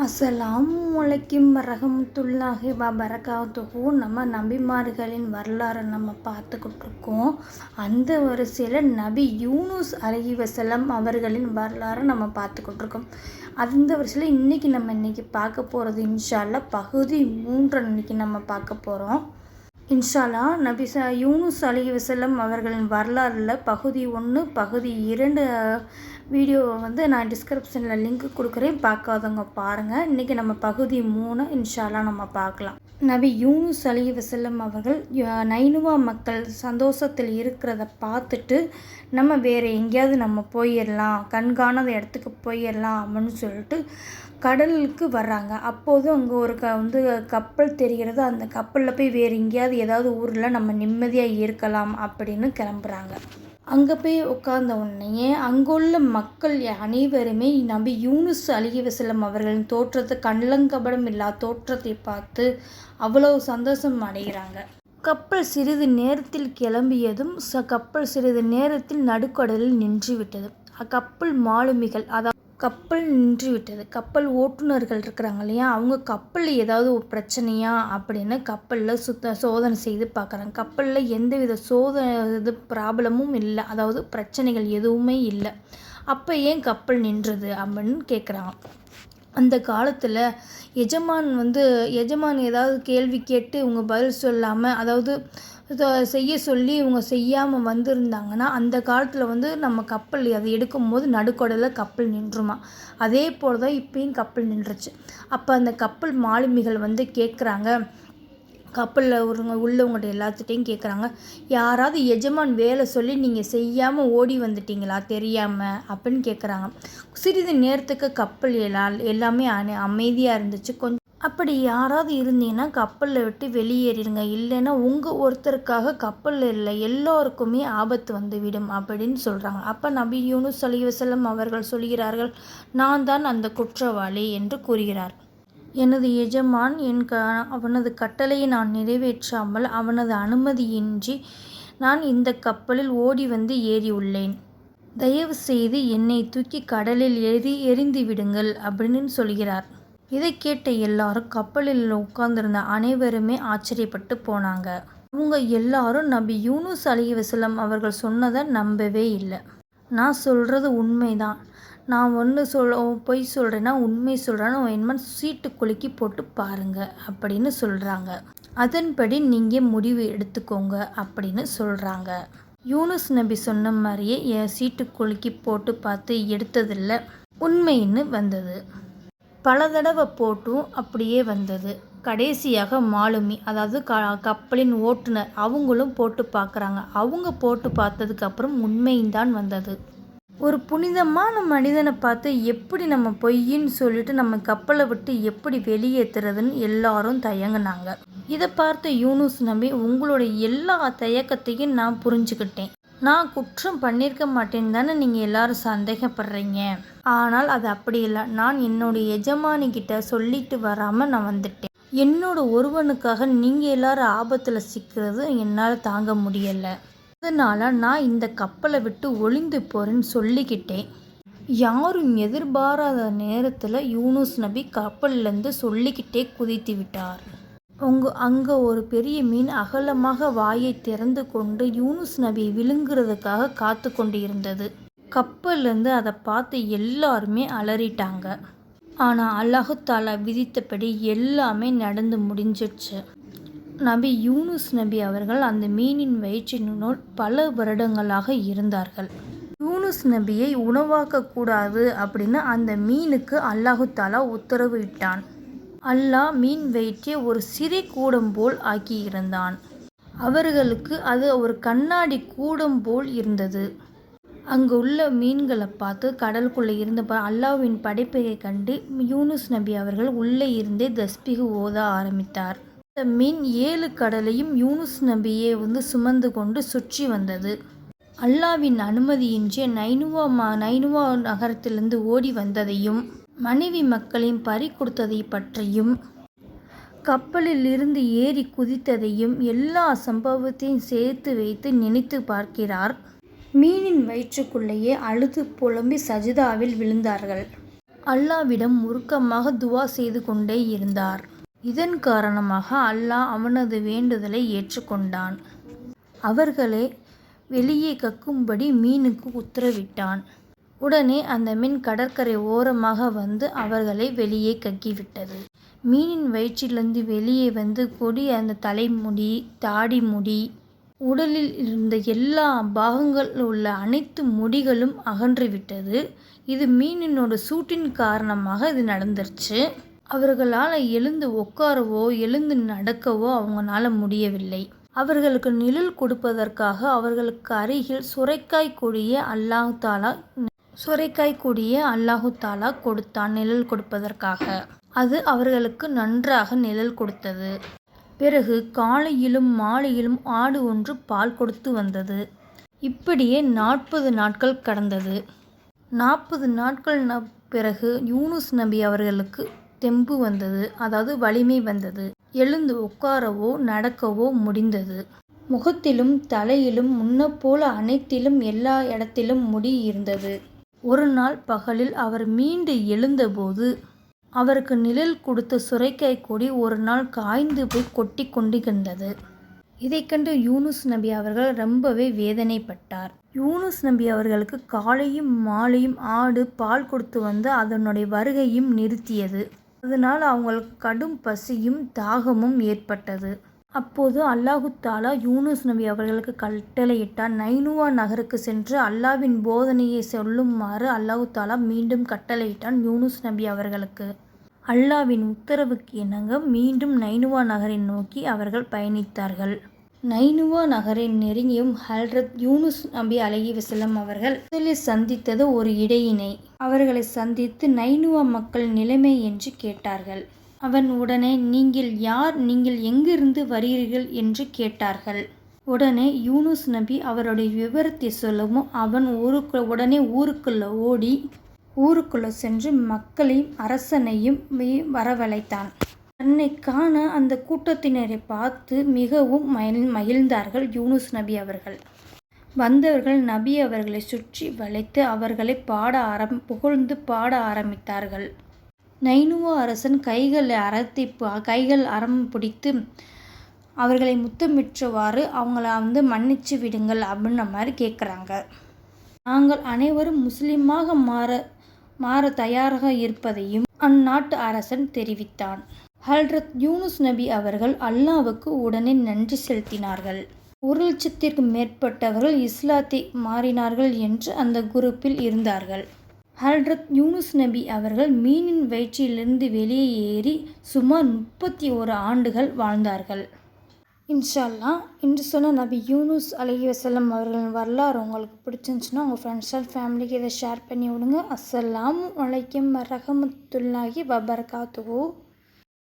அஸ்ஸலாம் வலைக்கும் வரஹமத்துல்லாஹி நம்ம நபிமார்களின் வரலாறை நம்ம பார்த்துக்கிட்டு இருக்கோம் அந்த வரிசையில் நபி யூனுஸ் அலைஹி வசலம் அவர்களின் வரலாறை நம்ம பார்த்துக்கிட்டு இருக்கோம் அந்த வரிசையில் இன்றைக்கி நம்ம இன்றைக்கி பார்க்க போகிறது இன்ஷால்லா பகுதி மூன்று இன்றைக்கி நம்ம பார்க்க போகிறோம் இன்ஷாலா நபிசா யூனுஸ் அலி வசல்லம் அவர்களின் வரலாறில் பகுதி ஒன்று பகுதி இரண்டு வீடியோவை வந்து நான் டிஸ்கிரிப்ஷனில் லிங்க் கொடுக்குறேன். பார்க்காதவங்க பாருங்கள் இன்றைக்கி நம்ம பகுதி மூணு இன்ஷாலா நம்ம பார்க்கலாம். நபி யூனுஸ் அலி வசல்லம் அவர்கள் நைனுவா மக்கள் சந்தோஷத்தில் இருக்கிறத பார்த்துட்டு நம்ம வேறு எங்கேயாவது நம்ம போயிடலாம் கண்காணாத இடத்துக்கு போயிடலாம் அப்படின்னு சொல்லிட்டு கடலுக்கு வர்றாங்க. அப்போது அங்கே ஒரு க வந்து கப்பல் தெரிகிறது. அந்த கப்பலில் போய் வேறு எங்கேயாவது ஏதாவது ஊரில் நம்ம நிம்மதியாக இருக்கலாம் அப்படின்னு கிளம்புறாங்க. அங்கே போய் உட்கார்ந்த உடனேயே அங்குள்ள மக்கள் அனைவருமே நபி யூனுஸ் அலிஹி வசலம் அவர்களின் தோற்றத்தை கண்ணங்கபடம் இல்லா தோற்றத்தை பார்த்து அவ்வளவு சந்தோஷம் அடைகிறாங்க. கப்பல் சிறிது நேரத்தில் கிளம்பியதும் ச கப்பல் சிறிது நேரத்தில் நடுக்கடலில் நின்று விட்டது அக்கப்பல் மாலுமிகள் அதாவது கப்பல் நின்று விட்டது கப்பல் ஓட்டுநர்கள் இருக்கிறாங்க இல்லையா? அவங்க கப்பலில் ஏதாவது ஒரு பிரச்சனையா? அப்படின்னு கப்பலில் சுத்த சோதனை செய்து பார்க்குறாங்க. கப்பலில் எந்தவித சோதனை இது ப்ராப்ளமும் இல்லை. அதாவது பிரச்சனைகள் எதுவுமே இல்லை. அப்போ ஏன் கப்பல் நின்றுது அப்படின்னு கேட்குறாங்க அந்த காலத்தில் எஜமான் வந்து எஜமான் ஏதாவது கேள்வி கேட்டு இவங்க பதில் சொல்லாமல் அதாவது செய்ய சொல்லி இவங்க செய்யாமல் வந்திருந்தாங்கன்னா அந்த காலத்தில் வந்து நம்ம கப்பல் அதை எடுக்கும்போது நடுக்கடலில் கப்பல் நின்றுமா? அதே போல் தான் இப்பயும் கப்பல் நின்றுச்சு. அப்போ அந்த கப்பல் மாலுமிகள் வந்து கேட்குறாங்க கப்பலில் ஒருங்க உள்ளவங்கள்ட்ட எல்லாத்துட்டையும் கேட்குறாங்க யாராவது எஜமான் வேலை சொல்லி நீங்கள் செய்யாமல் ஓடி வந்துட்டீங்களா? தெரியாமல் அப்படின்னு கேட்குறாங்க சிறிது நேரத்துக்கு கப்பல் எல்லா எல்லாமே அமைதியாக இருந்துச்சு. கொஞ்சம் அப்படி யாராவது இருந்தீங்கன்னா கப்பலில் விட்டு வெளியேறிடுங்க. இல்லைன்னா உங்கள் ஒருத்தருக்காக கப்பலில் இல்லை எல்லோருக்குமே ஆபத்து வந்துவிடும் அப்படின்னு சொல்கிறாங்க அப்போ நபி யூனுஸ் அலி வசலம் அவர்கள் சொல்கிறார்கள் நான் தான் அந்த குற்றவாளி என்று கூறுகிறார். எனது எஜமான் என் க அவனது கட்டளையை நான் நிறைவேற்றாமல் அவனது அனுமதியின்றி நான் இந்த கப்பலில் ஓடி வந்து ஏறியுள்ளேன். தயவு செய்து என்னை தூக்கி கடலில் எரி எரிந்து விடுங்கள் அப்படின்னு சொல்கிறார். இதை கேட்ட எல்லாரும் கப்பலில் உட்கார்ந்திருந்த அனைவருமே ஆச்சரியப்பட்டு போனாங்க. அவங்க எல்லாரும் நபி யூனுஸ் அலி வசலம் அவர்கள் சொன்னதை நம்பவே இல்லை. நான் சொல்கிறது உண்மைதான். நான் ஒன்று சொல் பொய் சொல்கிறேன்னா உண்மை சொல்கிறேன்னு வேணுமான்னு சீட்டு குலுக்கி போட்டு பாருங்கள் அப்படின்னு சொல்கிறாங்க அதன்படி நீங்கள் முடிவு எடுத்துக்கோங்க அப்படின்னு சொல்கிறாங்க யூனுஸ் நபி சொன்ன மாதிரியே என் சீட்டு குலுக்கி போட்டு பார்த்து எடுத்ததில்ல. உண்மைன்னு வந்தது. பல தடவை போட்டும் அப்படியே வந்தது. கடைசியாக மாலுமி அதாவது க கப்பலின் ஓட்டுநர் அவங்களும் போட்டு பார்க்குறாங்க. அவங்க போட்டு பார்த்ததுக்கப்புறம் உண்மைதான் வந்தது. ஒரு புனிதமான மனிதனை பார்த்து எப்படி நம்ம பொய்ன்னு சொல்லிட்டு நம்ம கப்பலை விட்டு எப்படி வெளியேற்றுறதுன்னு எல்லாரும் தயங்குனாங்க. இதை பார்த்த யூனுஸ் நம்பி உங்களுடைய எல்லா தயக்கத்தையும் நான் புரிஞ்சுக்கிட்டேன். நான் குற்றம் பண்ணியிருக்க மாட்டேன்னு தானே நீங்கள் எல்லாரும் சந்தேகப்படுறீங்க. ஆனால் அது அப்படி இல்லை. நான் என்னுடைய எஜமானிக்கிட்ட சொல்லிட்டு வராமல் நான் வந்துட்டேன். என்னோட ஒருவனுக்காக நீங்கள் எல்லாரும் ஆபத்தில் சிக்கிறது என்னால் தாங்க முடியலை. அதனால் நான் இந்த கப்பலை விட்டு ஒளிந்து போகிறேன்னு சொல்லிக்கிட்டேன். யாரும் எதிர்பாராத நேரத்தில் யூனுஸ் நபி கப்பல்லேருந்து சொல்லிக்கிட்டே குதித்து விட்டார். உங்க அங்கே ஒரு பெரிய மீன் அகலமாக வாயை திறந்து கொண்டு யூனுஸ் நபி விழுங்குறதுக்காக காத்து கொண்டு இருந்தது கப்பல்லேருந்து அதை பார்த்து எல்லாருமே அலறிட்டாங்க. ஆனால் அல்லாஹு தாலா விதித்தபடி எல்லாமே நடந்து முடிஞ்சிடுச்சு. நபி யூனுஸ் நபி அவர்கள் அந்த மீனின் வயிற்றினுள் பல வருடங்களாக இருந்தார்கள். யூனுஸ் நபியை உணவாக்கக்கூடாது அப்படின்னு அந்த மீனுக்கு அல்லாஹு தாலா உத்தரவு இட்டான். அல்லாஹ் மீன் வயிற்றை ஒரு சிறு கூடம் போல் ஆக்கியிருந்தான். அவர்களுக்கு அது ஒரு கண்ணாடி கூடம் போல் இருந்தது. அங்கு உள்ள மீன்களை பார்த்து கடலுக்குள்ளே இருந்த ப படைப்பையை கண்டு யூனுஸ் நபி அவர்கள் உள்ளே இருந்தே தஸ்பிகு ஓத ஆரம்பித்தார். இந்த மீன் ஏழு கடலையும் யூனுஸ் நபியே வந்து சுமந்து கொண்டு சுற்றி வந்தது. அல்லாவின் அனுமதியின்றி நைனுவா மா நைனுவா நகரத்திலிருந்து ஓடி வந்ததையும் மனைவி மக்களின் பறி கொடுத்ததை பற்றியும் கப்பலில் இருந்து ஏறி குதித்ததையும் எல்லா சம்பவத்தையும் சேர்த்து வைத்து நினைத்து பார்க்கிறார். மீனின் வயிற்றுக்குள்ளேயே அழுது புலம்பி சஜிதாவில் விழுந்தார்கள். அல்லாவிடம் உருக்கமாக துவா செய்து கொண்டே இருந்தார். இதன் காரணமாக அல்லாஹ் அவனது வேண்டுதலை ஏற்றுக்கொண்டான். அவர்களே வெளியே கக்கும்படி மீனுக்கு உத்தரவிட்டான். உடனே அந்த மீன் கடற்கரை ஓரமாக வந்து அவர்களை வெளியே கக்கிவிட்டது. மீனின் வயிற்றிலிருந்து வெளியே வந்து கொடி அந்த தலைமுடி தாடி முடி உடலில் இருந்த எல்லா பாகங்களில் உள்ள அனைத்து முடிகளும் அகன்றுவிட்டது. இது மீனினோட சூட்டின் காரணமாக இது நடந்துருச்சு. அவர்களால் எழுந்து உட்காரவோ எழுந்து நடக்கவோ அவங்களால முடியவில்லை. அவர்களுக்கு நிழல் கொடுப்பதற்காக அவர்களுக்கு அருகில் சுரைக்காய் கொடிய அல்லாஹாலா சுரைக்காய் கொடியை அல்லாஹு தாலா கொடுத்தான் நிழல் கொடுப்பதற்காக. அது அவர்களுக்கு நன்றாக நிழல் கொடுத்தது. பிறகு காலையிலும் மாலையிலும் ஆடு ஒன்று பால் கொடுத்து வந்தது. இப்படியே நாற்பது நாட்கள் கடந்தது. நாற்பது நாட்கள் ந பிறகு யூனுஸ் நபி அவர்களுக்கு தெம்பு வந்தது. அதாவது வலிமை வந்தது. எழுந்து உட்காரவோ நடக்கவோ முடிந்தது. முகத்திலும் தலையிலும் முன்னப்போல அனைத்திலும் எல்லா இடத்திலும் முடி இருந்தது. ஒரு நாள் பகலில் அவர் மீண்டு எழுந்தபோது அவருக்கு நிழல் கொடுத்த சுரைக்காய் கொடி ஒரு நாள் காய்ந்து போய் கொட்டி கொண்டு கிடந்தது இதை கண்டு யூனுஸ் நபி அவர்கள் ரொம்பவே வேதனைப்பட்டார். யூனுஸ் நபி அவர்களுக்கு காலையும் மாலையும் ஆடு பால் கொடுத்து வந்து அதனுடைய வருகையும் நிறுத்தியது. அதனால் அவங்களுக்கு கடும் பசியும் தாகமும் ஏற்பட்டது. அப்போது அல்லாஹு தாலா யூனுஸ் நபி அவர்களுக்கு கட்டளையிட்டார் நைனுவா நகருக்கு சென்று அல்லாவின் போதனையை சொல்லுமாறு அல்லாஹு தாலா மீண்டும் கட்டளையிட்டான் யூனுஸ் நபி அவர்களுக்கு. அல்லாவின் உத்தரவுக்கு இணங்க மீண்டும் நைனுவா நகரை நோக்கி அவர்கள் பயணித்தார்கள். நைனுவா நகரை நெருங்கியும் ஹல்ரத் யூனுஸ் நபி அலகி வசலம் அவர்கள் முதலில் சந்தித்தது ஒரு இடையினை. அவர்களை சந்தித்து நைனுவா மக்கள் நிலைமை என்று கேட்டார்கள். அவன் உடனே நீங்கள் யார்? நீங்கள் எங்கிருந்து வருகிறீர்கள்? என்று கேட்டார்கள். உடனே யூனுஸ் நபி அவருடைய விவரத்தை சொல்லவும் அவன் ஊருக்கு உடனே ஊருக்குள்ளே ஓடி ஊருக்குள்ளே சென்று மக்களையும் அரசனையும் வரவழைத்தான். தன்னை காண அந்த கூட்டத்தினரை பார்த்து மிகவும் மகிழ் மகிழ்ந்தார்கள் யூனுஸ் நபி அவர்கள். வந்தவர்கள் நபி அவர்களை சுற்றி வளைத்து அவர்களை பாட ஆரம் புகழ்ந்து பாட ஆரம்பித்தார்கள். நைனுவா அரசன் கைகள் அறத்தை கைகள் அறம் பிடித்து அவர்களை முத்தமிற்றவாறு அவங்கள வந்து மன்னிச்சு விடுங்கள் அப்படின்ற மாதிரி கேட்குறாங்க நாங்கள் அனைவரும் முஸ்லீமாக மாற மாற தயாராக இருப்பதையும் அந்நாட்டு அரசன் தெரிவித்தான். ஹல்ரத் யூனுஸ் நபி அவர்கள் அல்லாவுக்கு உடனே நன்றி செலுத்தினார்கள். ஒரு லட்சத்திற்கும் மேற்பட்டவர்கள் இஸ்லாத்தை மாறினார்கள் என்று அந்த குரூப்பில் இருந்தார்கள். ஹல்ரத் யூனுஸ் நபி அவர்கள் மீனின் வயிற்றிலிருந்து வெளியே ஏறி சுமார் முப்பத்தி ஓரு ஆண்டுகள் வாழ்ந்தார்கள். இன்ஷால்லா இன்று சொன்ன நபி யூனுஸ் அலஹி வசலம் அவர்களின் வரலாறு உங்களுக்கு பிடிச்சிருந்துச்சுன்னா உங்கள் ஃப்ரெண்ட்ஸ் அண்ட் ஃபேமிலிக்கு இதை ஷேர் பண்ணி விடுங்க. அஸ்ஸலாம் வலைக்கம் வரஹமத்துல்லாஹி வபர்காத்துஹூ.